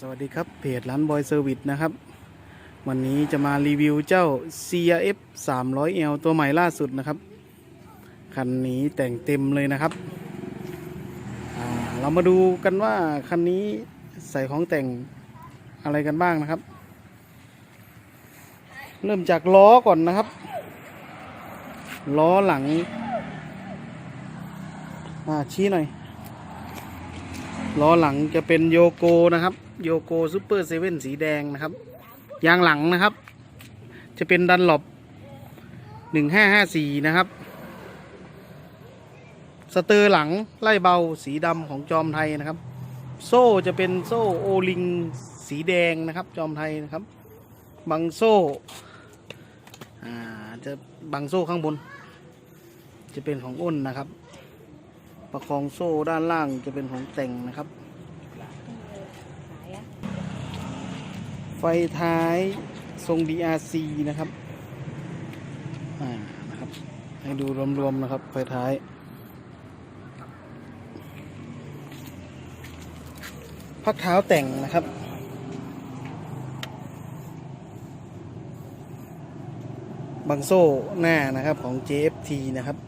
สวัสดีครับเพจร้านบอยเซอร์วิสนะครับ วันนี้จะมารีวิวเจ้า CRF 300L ตัวใหม่ล่าสุดนะครับ คันนี้แต่งเต็มเลยนะครับ เรามาดูกันว่าคันนี้ใส่ของแต่งอะไรกันบ้างนะครับ เริ่มจากล้อก่อนนะครับ ล้อหลังอาชี้หน่อย ล้อหลังจะเป็นโยโกนะครับโยโกซูเปอร์เซเว่นสีแดงนะครับ ยางหลังนะครับ จะเป็นดันหลบหนึ่งห้าห้าสี่นะครับ สเตอร์หลังไล่เบาสีดำของจอมไทยนะครับ โซ่จะเป็นโซ่โอลิงสีแดงนะครับ จอมไทยนะครับ บังโซ่จะบังโซ่ข้างบน จะเป็นของอ้นนะครับ ประคองโซ่ด้านล่างจะเป็นของแต่งนะครับ ไฟท้ายทรง DRC นะครับอ่านะครับ ให้ดูรวมๆนะครับ ไฟท้าย พักเท้าแต่งนะครับบังโซ่หน้านะครับของ JFT นะครับ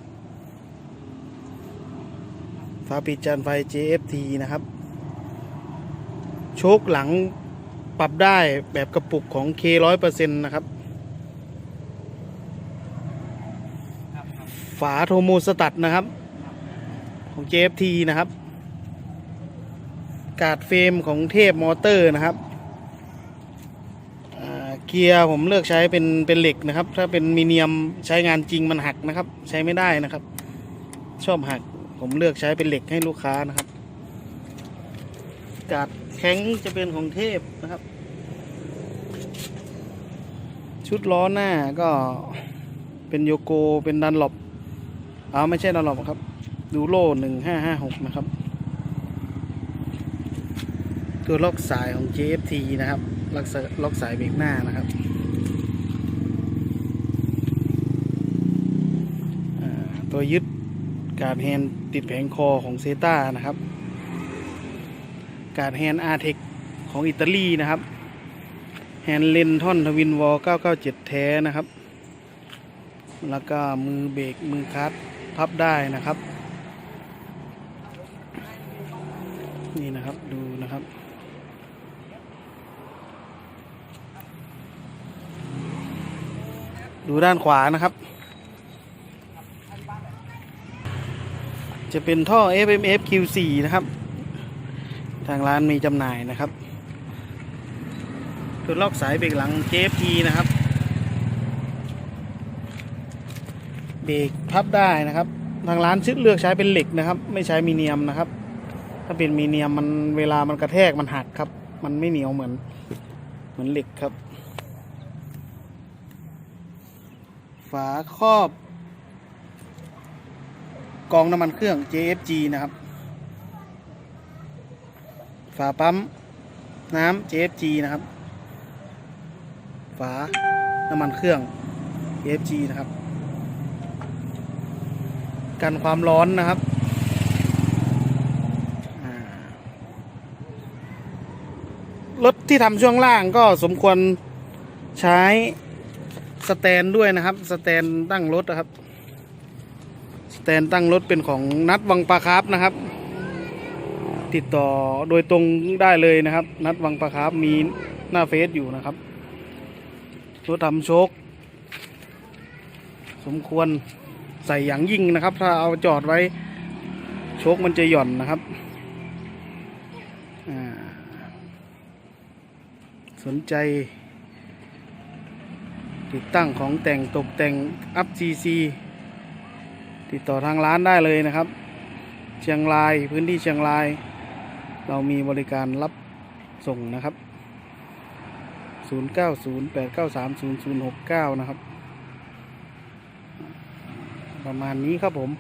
ฝาปิดจานไฟ JFT นะครับ โชคหลังปรับได้แบบกระปุกของ K ร้อยเปอร์เซ็นต์นะครับ ฝาโทโมสตัดนะครับ ของ JFT นะครับ กาดเฟรมของเทพมอเตอร์นะครับเกียร์ผมเลือกใช้เป็นเป็นเหล็กนะครับ ถ้าเป็นมีเนียมใช้งานจริงมันหักนะครับ ใช้ไม่ได้นะครับ ชอบหัก ผมเลือกใช้เป็นเหล็กให้ลูกค้านะครับ กาดแข็งจะเป็นของเทพนะครับ ชุดล้อหน้าก็เป็นโยโกเป็นดันหลบเอาไม่ใช่ดันหลบครับ ดูโล่หนึ่งห้าห้าหกนะครับ ตัวล็อกสายของ JFT นะครับล็อกสล็อกสายเบรกหน้านะครับตัวยึด การแฮนติดแผงคอของเซต้านะครับ การแฮนอาร์เทคของอิตาลีนะครับ แฮนเลนท่อนทวินวอล997 แท้นะครับ แล้วก็มือเบรกมือคัดพับได้นะครับ นี่นะครับดูนะครับดูด้านขวานะครับ จะเป็นท่อ FMF Q4 นะครับ ทางร้านมีจำหน่ายนะครับตัวล็อกสายเบรกหลัง JFT นะครับ เบรกพับได้นะครับ ทางร้านชึดเลือกใช้เป็นเหล็กนะครับ ไม่ใช้มีเนียมนะครับ ถ้าเป็นมีเนียมมันเวลามันกระแทกมันหักครับ มันไม่เหนียวเหมือนเหมือนเหล็กครับ ฝาครอบ กองน้ำมันเครื่อง JFG นะครับ ฝาปั๊มน้ำ JFG นะครับ ฝาน้ำมันเครื่อง JFG นะครับ กันความร้อนนะครับรถที่ทำช่วงล่างก็สมควรใช้สแตนด้วยนะครับ สแตนตั้งรถนะครับ สแตนตั้งรถเป็นของนัดวังปลาคาร์ฟนะครับ ติดต่อโดยตรงได้เลยนะครับ นัดวังปลาคาร์ฟมีหน้าเฟซอยู่นะครับรถทำโชคสมควรใส่อย่างยิ่งนะครับ ถ้าเอาจอดไว้โชคมันจะหย่อนนะครับ สนใจ ติดตั้งของแต่งตกแต่งอัพ GC ติดต่อทางร้านได้เลยนะครับ เชียงรายพื้นที่เชียงราย เรามีบริการรับส่งนะครับ 0908930069 นะครับ ประมาณนี้ครับผม